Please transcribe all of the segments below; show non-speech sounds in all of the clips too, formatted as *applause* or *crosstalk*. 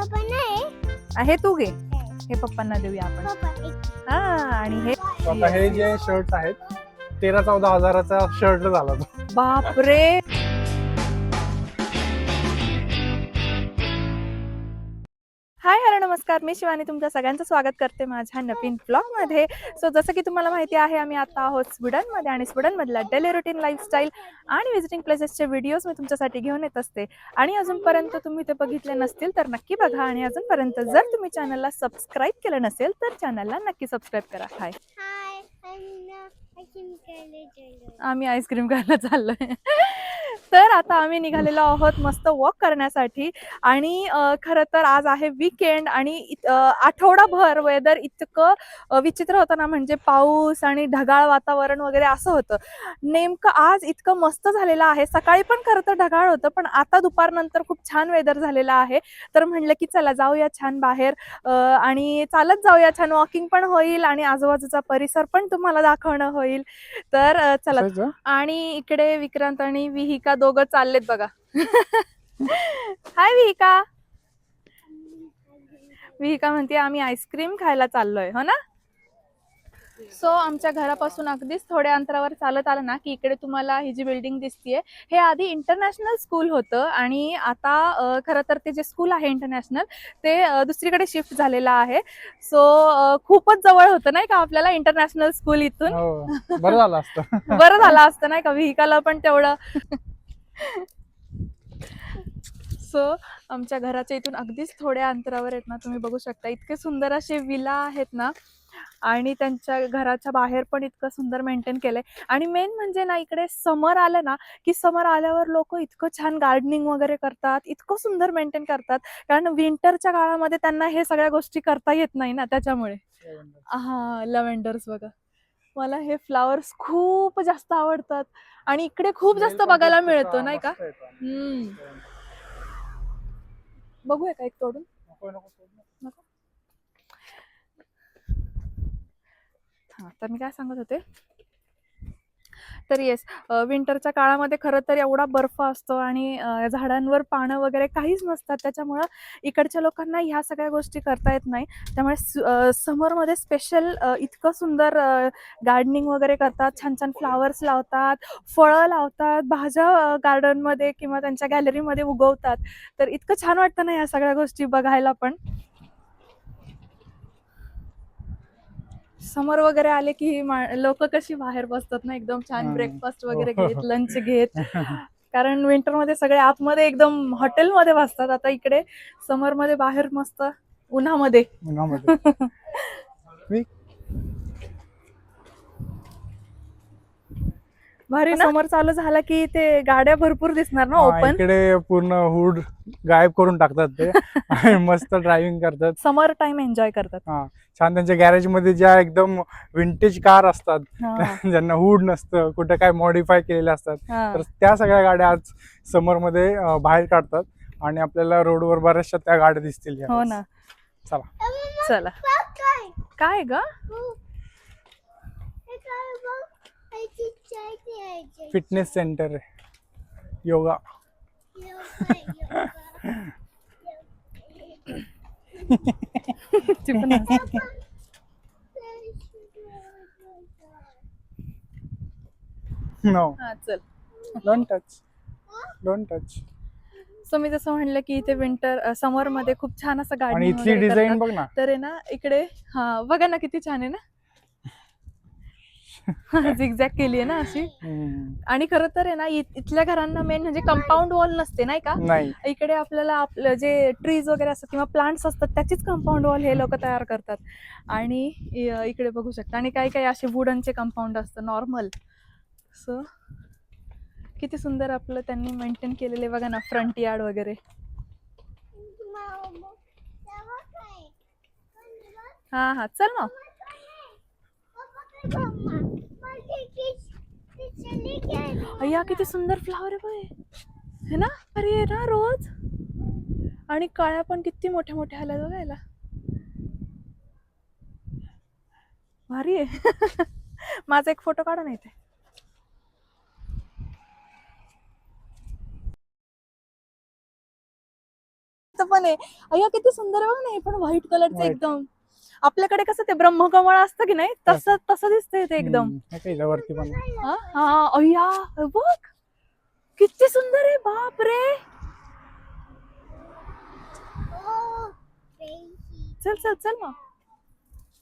पप्पा नाही आहे. तू घे. हे पप्पांना देऊया आपण. हा आणि हे आता हे जे शर्ट आहेत तेरा चौदा हजाराचा शर्ट झाला तो. बापरे. नमस्कार मी शिवानी तुमच्या सगळ्यांचं स्वागत करते माझ्या नवीन ब्लॉगमध्ये सो जसं की तुम्हाला माहिती आहे आम्ही आता आहोत स्वीडनमध्ये आणि स्वीडनमधल्या डेली रुटीन लाईफस्टाईल आणि विजिटिंग प्लेसेसचे व्हिडिओज मी तुमच्यासाठी घेऊन येत असते. आणि अजूनपर्यंत तुम्ही ते बघितले नसतील तर नक्की बघा आणि अजूनपर्यंत जर तुम्ही चॅनलला सबस्क्राईब केलं नसेल तर चॅनलला नक्की सबस्क्राईब करा. हाय आम्ही आईस्क्रीम खायला चाललोय. तर आता आम्ही निघालेलो आहोत मस्त वॉक करण्यासाठी. आणि खरं तर आज आहे वीकेंड आणि आठवडाभर वेदर इतकं विचित्र होतं ना म्हणजे पाऊस आणि ढगाळ वातावरण वगैरे असं होतं. नेमकं आज इतकं मस्त झालेलं आहे. सकाळी पण खरं तर ढगाळ होतं पण आता दुपारनंतर खूप छान वेदर झालेलं आहे. तर म्हणलं की चला जाऊया छान बाहेर. आणि चालत जाऊया छान. वॉकिंग पण होईल आणि आजूबाजूचा परिसर पण तुम्हाला दाखवणं होईल. तर चला? आणि इकडे विक्रांत आणि विहिका दोघं चाललेत बघा. हाय विहिका. विहिका म्हणते आम्ही आईस्क्रीम खायला चाललोय. हो ना? सो आमच्या घरापासून अगदीच थोड्या अंतरावर चालत आलं ना की इकडे तुम्हाला ही जी बिल्डिंग दिसतीये हे आधी इंटरनॅशनल स्कूल होतं आणि आता खरं तर ते जे स्कूल आहे इंटरनॅशनल ते दुसरीकडे शिफ्ट झालेलं आहे. सो खूपच जवळ होतं नाही का आपल्याला इंटरनॅशनल स्कूल इथून? हो बरं झालं असतं. बरं झालं असतं नाही का व्हिकल पण तेवढं? सो आमच्या घराच्या इथून अगदीच थोड्या अंतरावर आहेत ना तुम्ही बघू शकता. इतके सुंदर असे विला आहेत ना आणि त्यांच्या घराच्या बाहेर पण इतकं सुंदर मेंटेन केलंय. आणि मेन म्हणजे ना इकडे समर आलं ना की समर आल्यावर लोक इतकं छान गार्डनिंग वगैरे करतात इतकं सुंदर मेंटेन करतात. कारण विंटरच्या काळामध्ये त्यांना हे सगळ्या गोष्टी करता येत नाही ना त्याच्यामुळे. हा लव्हेंडर्स बघा. मला हे फ्लावर्स खूप जास्त आवडतात. आणि इकडे खूप जास्त बघायला मिळतो नाही का? हम्म. बघूया का एक तोडून? नको. हा तर मी काय सांगत होते? तर येस विंटरच्या काळामध्ये खरं तर एवढा बर्फ असतो आणि झाडांवर पानं वगैरे काहीच नसतात. त्याच्यामुळं इकडच्या लोकांना ह्या सगळ्या गोष्टी करता येत नाही. त्यामुळे समरमध्ये स्पेशल इतकं सुंदर गार्डनिंग वगैरे करतात. छान छान फ्लावर्स लावतात फळं लावतात भाज्या गार्डनमध्ये किंवा त्यांच्या गॅलरीमध्ये उगवतात. तर इतकं छान वाटतं ना ह्या सगळ्या गोष्टी बघायला पण. समर वगैरे आले की लोक कशी बाहेर बसतात ना एकदम छान. ब्रेकफास्ट वगैरे हो. घेत *laughs* लंच घेत कारण winter मध्ये सगळे आतमध्ये एकदम हॉटेलमध्ये बसतात आता इकडे समरमध्ये बाहेर मस्त उन्हामध्ये उन्हामध्ये. *laughs* भारी समर चालू झाला की ते गाड्या भरपूर दिसणार ना ओपन. इकडे पूर्ण हुड गायब करून टाकतात ते. *laughs* आणि मस्त ड्रायव्हिंग करतात. समर टाइम एन्जॉय करतात. हा छान त्यांच्या गॅरेजमध्ये ज्या एकदम विंटेज कार असतात हा, *laughs* ज्यांना हुड नसतं कुठं काय मॉडीफाय केलेले असतात हा. तर त्या सगळ्या गाड्या आज समरमध्ये बाहेर काढतात. आणि आपल्याला रोडवर बऱ्याचशा त्या गाड्या दिसतील हो. ना. चला. चला. काय काय ग फिटनेस सेंटर योगा. नो हा, चल. Don't touch don't touch so मी जसं म्हणलं की इथे विंटर समरमध्ये खूप छान असं आणि गार्डनिंग इथली डिझाईन बघ ना. तर आहे ना इकडे हा बघा ना किती छान आहे ना. *laughs* झिगझॅग केली आहे ना अशी. आणि खरं तर आहे ना इथल्या घरांना मेन म्हणजे कंपाऊंड वॉल नसते नाही का? नाही. इकडे आपल्याला आपलं जे ट्रीज वगैरे असतात किंवा प्लांट्स असतात त्याचीच कंपाऊंड वॉल हे लोक तयार करतात. आणि इकडे बघू शकता. आणि काही काही असे वुडनचे कंपाऊंड असतं नॉर्मल सो किती सुंदर आपलं त्यांनी मेंटेन केलेले बघा ना फ्रंट यार्ड वगैरे. हा हा चल मग. अय्या किती सुंदर फ्लावर आहे हे ना? अरे ना रोज? आणि काळ्या पण किती मोठ्या मोठ्या आल्या बघायला. भारी आहे. *laughs* माझा एक फोटो काढा नाही ते पण आहे. अय्या किती सुंदर आहे बघ ना हे पण व्हाईट कलरचं. एकदम. आपल्याकडे कसं ते ब्रह्मकमळ असतं की नाही तसं तसं दिसतंय ते एकदम हम्म, हे वरती पण. हा हा, अय्या हे बघ किती सुंदर आहे बाप रे. चल चल चल मग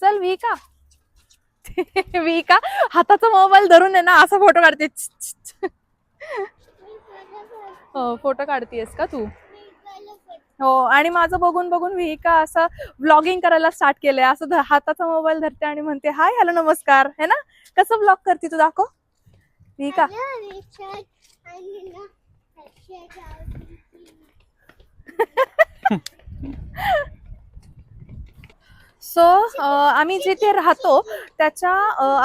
चल विका *laughs* विका हाताचा मोबाईल धरून आहे ना असा फोटो काढते. *laughs* हो फोटो काढतीयस का तू. हो आणि माझं बघून बघून विका असं व्लॉगिंग करायला स्टार्ट केलंय. असं हाताचा मोबाईल धरते आणि म्हणते हाय हॅलो नमस्कार. है ना? कसं ब्लॉग करते तू? दाखव. विका *laughs* आलं रिचार्ज आणि ना रिचार्ज आवडली. सो आम्ही जिथे राहतो त्याच्या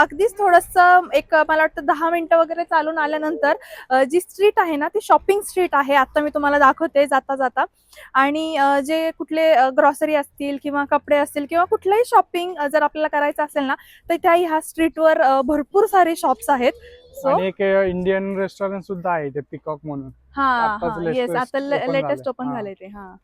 अगदीच थोडंसं एक मला वाटतं दहा मिनिटं वगैरे चालून आल्यानंतर जी स्ट्रीट आहे ना ती शॉपिंग स्ट्रीट आहे. आता मी तुम्हाला दाखवते जाता जाता. आणि जे कुठले ग्रॉसरी असतील किंवा कपडे असतील किंवा कुठलंही शॉपिंग जर आपल्याला करायचं असेल ना तर त्याही ह्या स्ट्रीटवर भरपूर सारे शॉप्स आहेत. सो एक इंडियन रेस्टॉरंट सुद्धा आहे ते पिकॉक म्हणून. हा येस आता लेटेस्ट. ओपन. झाले ते हा.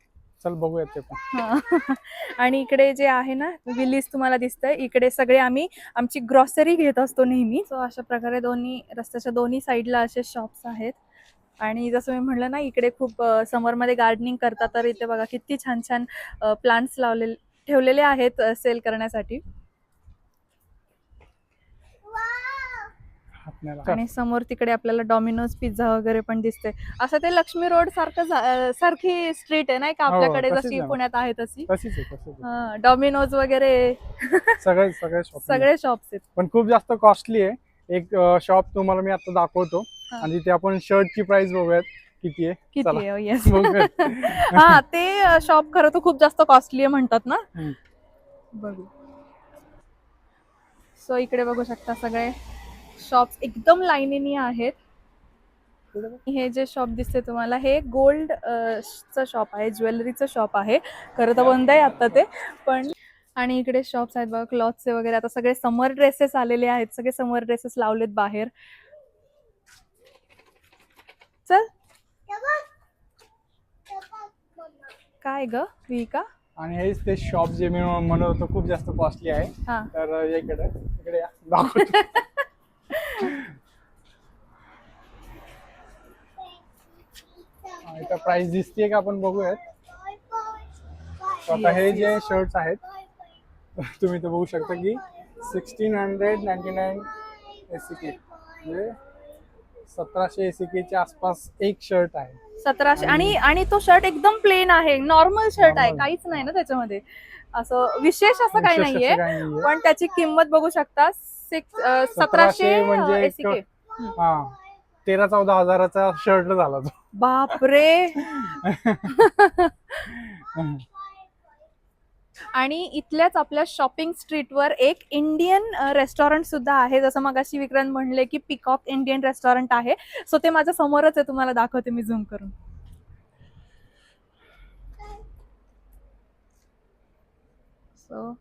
चल बघूयात ते पण. हा. आणि इकडे जे आहे ना विलीज तुम्हाला दिसतंय इकडे सगळे आम्ही आमची ग्रॉसरी घेत असतो नेहमी. सो अशा प्रकारे दोन्ही रस्त्याच्या दोन्ही साईडला असे शॉप्स आहेत. आणि जसं मी म्हणलं ना इकडे खूप समरमध्ये गार्डनिंग करतात. तर इथे बघा किती छान छान प्लांट्स लावलेले ठेवलेले आहेत सेल करण्यासाठी. आपल्याला आणि समोर तिकडे आपल्याला डॉमिनोज पिझ्झा वगैरे पण दिसते असं ते लक्ष्मी रोड सारखं झा- सारखी स्ट्रीट आहे नाही का? हो, आपल्याकडे तशीच जशी आहे. पुण्यात आहे तशी. तशीच आहे तशीच आहे. डॉमिनोज वगैरे. सगळे सगळे शॉप सगळे शॉप्स आहेत. पण खूप जास्त कॉस्टली आहे. एक शॉप तुम्हाला मी आता दाखवतो. हा. आणि तिथे आपण शर्टची प्राइस बघूयात. किती आहे? किती. आहे? *laughs* येस. *laughs* हा ते शॉप खरं तर खूप जास्त कॉस्टली आहे म्हणतात ना? हम्म. बघू. सो इकडे बघू शकता सगळे. शॉप्स एकदम लाईनीनी आहेत. हे जे शॉप दिसते तुम्हाला हे गोल्ड चं शॉप आहे ज्वेलरीचं शॉप आहे. खरं तर बंद आहे आता ते पण आणि इकडे शॉप्स आहेत बघा क्लॉथचे वगैरे. आता सगळे समर ड्रेसेस आलेले आहेत. सगळे समर ड्रेसेस लावलेत बाहेर. चल. काय ग विका आणि हेच ते शॉप जे मी म्हणत होतो खूप जास्त कॉस्टली आहे. हा. तर इकडे. इकडे *laughs* या दाखवतो हा, इथं प्राइस दिसतीये का आपण बघूयात. आता हे जे शर्ट्स आहेत. तुम्ही इथं बघू शकता की सिक्स्टीन हंड्रेड नाईन्टी नाईन एस के म्हणजे सतराशे एस सी केच्या आसपास एक शर्ट आहे. सतराशे आणि आणि तो शर्ट एकदम प्लेन आहे. नॉर्मल शर्ट आहे. काहीच नाही ना त्याच्यामध्ये. असं विशेष असं काही नाहीये. पण त्याची किंमत बघू शकता सिक्स सतराशे म्हणजे हा. तेरा चौदा हजाराचा शर्ट झाला तो. बापरे. आणि इथल्याच आपल्या शॉपिंग स्ट्रीटवर एक इंडियन रेस्टॉरंट सुद्धा आहे. जसं मग अशी विक्रांत म्हणले की पिकॉक इंडियन रेस्टॉरंट आहे. सो ते माझ्या समोरच आहे. तुम्हाला दाखवते मी झूम करून. सो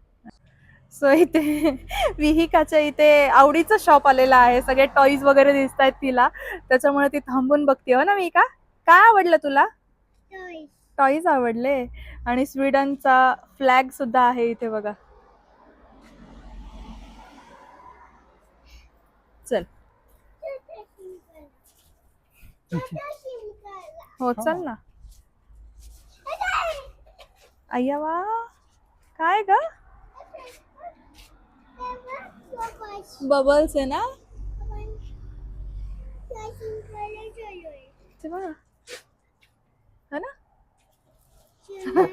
सो इथे *laughs* विहिकाच्या इथे आवडीचं शॉप आलेलं आहे. सगळे टॉईज वगैरे दिसत आहेत तिला. त्याच्यामुळे ती थांबून बघते हो ना विका काय आवडलं तुला. टॉईज आवडले. आणि स्वीडनचा फ्लॅग सुद्धा आहे इथे बघा. चल. हो चल ना. अय्या वा. काय ग ते बघ, बाबाश. बबल्स आहे ना. ते बघा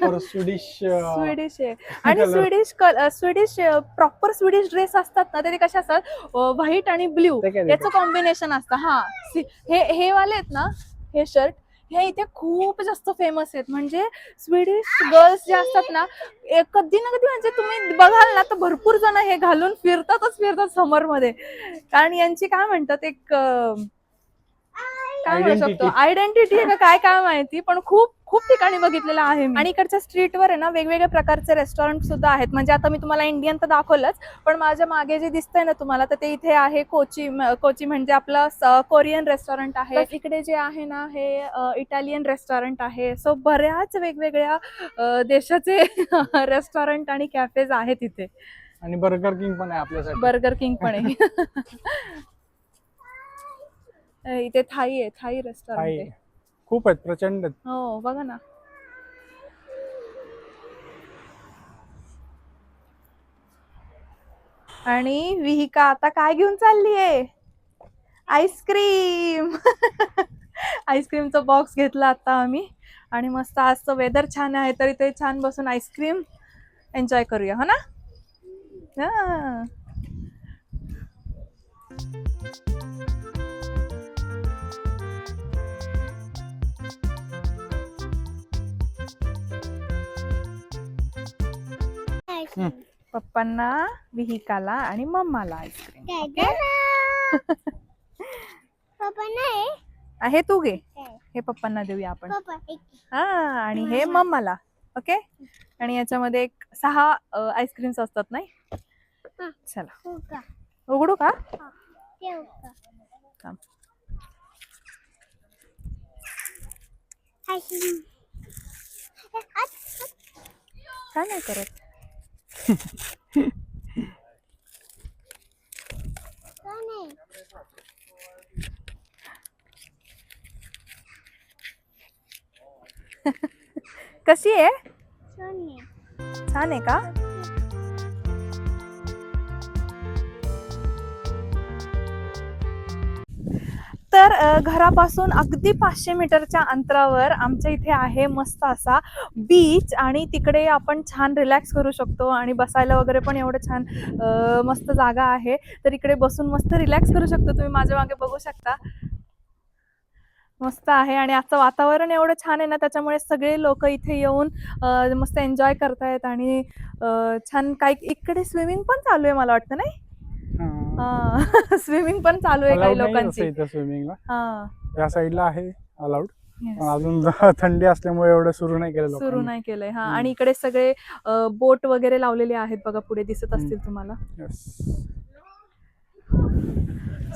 हो स्वीडिश स्वीडिश आहे. आणि. Swedish Swedish proper Swedish dress असतात ना ते कसे असतात? व्हाईट आणि ब्ल्यू याचं कॉम्बिनेशन असतं. हा. हे हे वाले आहेत ना हे शर्ट हे इथे खूप जास्त फेमस आहेत. म्हणजे स्वीडिश गर्ल्स जे असतात ना कधी ना कधी म्हणजे तुम्ही बघाल ना तर भरपूर जण हे घालून फिरतातच फिरतात समरमध्ये. कारण यांची काय म्हणतात एक काय म्हणू शकतो. आयडेंटिटी काय काय माहिती पण खूप खूप ठिकाणी बघितलेलं आहे मी. आणि इकडच्या स्ट्रीटवर आहे ना वेगवेगळ्या प्रकारचे रेस्टॉरंट सुद्धा आहेत. म्हणजे आता मी तुम्हाला इंडियन तर दाखवलंच पण माझ्या मागे जे दिसतंय ना तुम्हाला तर ते इथे आहे कोची कोची म्हणजे आपलं कोरियन रेस्टॉरंट आहे. इकडे जे आहे ना हे इटालियन रेस्टॉरंट आहे. सो बऱ्याच वेगवेगळ्या देशाचे *laughs* रेस्टॉरंट आणि कॅफेज आहेत इथे. आणि बर्गर किंग पण आहे आपल्यासाठी. बर्गर किंग पण आहे. *laughs* *laughs* इथे थाई आहे थाई रेस्टॉरंट. आहे. खूप आहेत प्रचंड आहेत. हो बघा ना. आणि विहिका आता काय घेऊन चालली आहे आईस्क्रीम. *laughs* आईस्क्रीमचा बॉक्स घेतला आता आम्ही. आणि मस्त आजचं वेदर छान आहे तरी ते छान बसून आईस्क्रीम एन्जॉय करूया हो ना? हा. पप्पांना विहिकाला आणि मम्माला आईस्क्रीम दादाला. *laughs* पप्पा नाही. हे तू घे? हे पप्पांना देऊया आपण. हा आणि हे मम्माला ओके? आणि याच्यामध्ये एक सहा आईस्क्रीम्स असतात नाही? हा. चला. हो का? उघडू का. काय नाही करत. *laughs* कशी आहे? छान आहे. का? तर घरापासून अगदी पाचशे मीटरच्या अंतरावर आमच्या इथे आहे मस्त असा बीच आणि तिकडे आपण छान रिलॅक्स करू शकतो आणि बसायला वगैरे पण एवढं छान मस्त जागा आहे. तर इकडे बसून मस्त रिलॅक्स करू शकतो. तुम्ही माझ्या मागे बघू शकता. मस्त आहे आणि आजचं वातावरण एवढं छान आहे ना त्याच्यामुळे सगळे लोक इथे येऊन मस्त एन्जॉय करतायत आणि छान काही इकडे स्विमिंग पण चालू आहे मला वाटतं नाही? *laughs* स्विमिंग पण चालू आहे काही लोकांची. इथं स्विमिंगला हा. या साईडला आहे अलाउड अजून *laughs* थंडी असल्यामुळे एवढं सुरू नाही केलं सुरू. नाही केलंय. हा. आणि इकडे सगळे बोट वगैरे लावलेले आहेत बघा पुढे दिसत असतील तुम्हाला.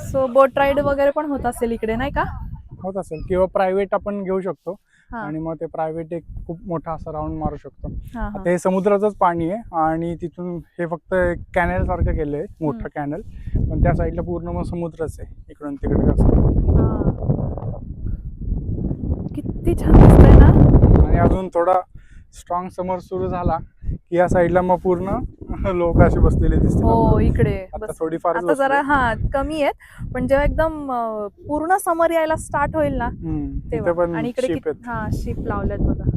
सो बोट राईड वगैरे पण होत असेल इकडे नाही का? होत असेल. किंवा प्रायव्हेट आपण घेऊ शकतो. आणि मग ते प्रायव्हेट एक खूप मोठा असा राऊंड मारू शकतो. आता हे समुद्राचंच पाणी आहे आणि तिथून हे फक्त कॅनेल सारखं केलंय मोठं कॅनल पण त्या साईडला पूर्ण मग समुद्रच आहे इकडून तिकडे असं हा. किती छान दिसतंय ना. आणि अजून थोडा स्ट्रॉंग समर सुरू झाला की या साईडला मग पूर्ण *laughs* लोक असे बसलेले दिसतील हो. इकडे थोडीफार आता जरा हा कमी आहेत पण जेव्हा एकदम पूर्ण समर यायला स्टार्ट होईल ना तेव्हा. आणि इकडे हा शिप लावल्यात बघा.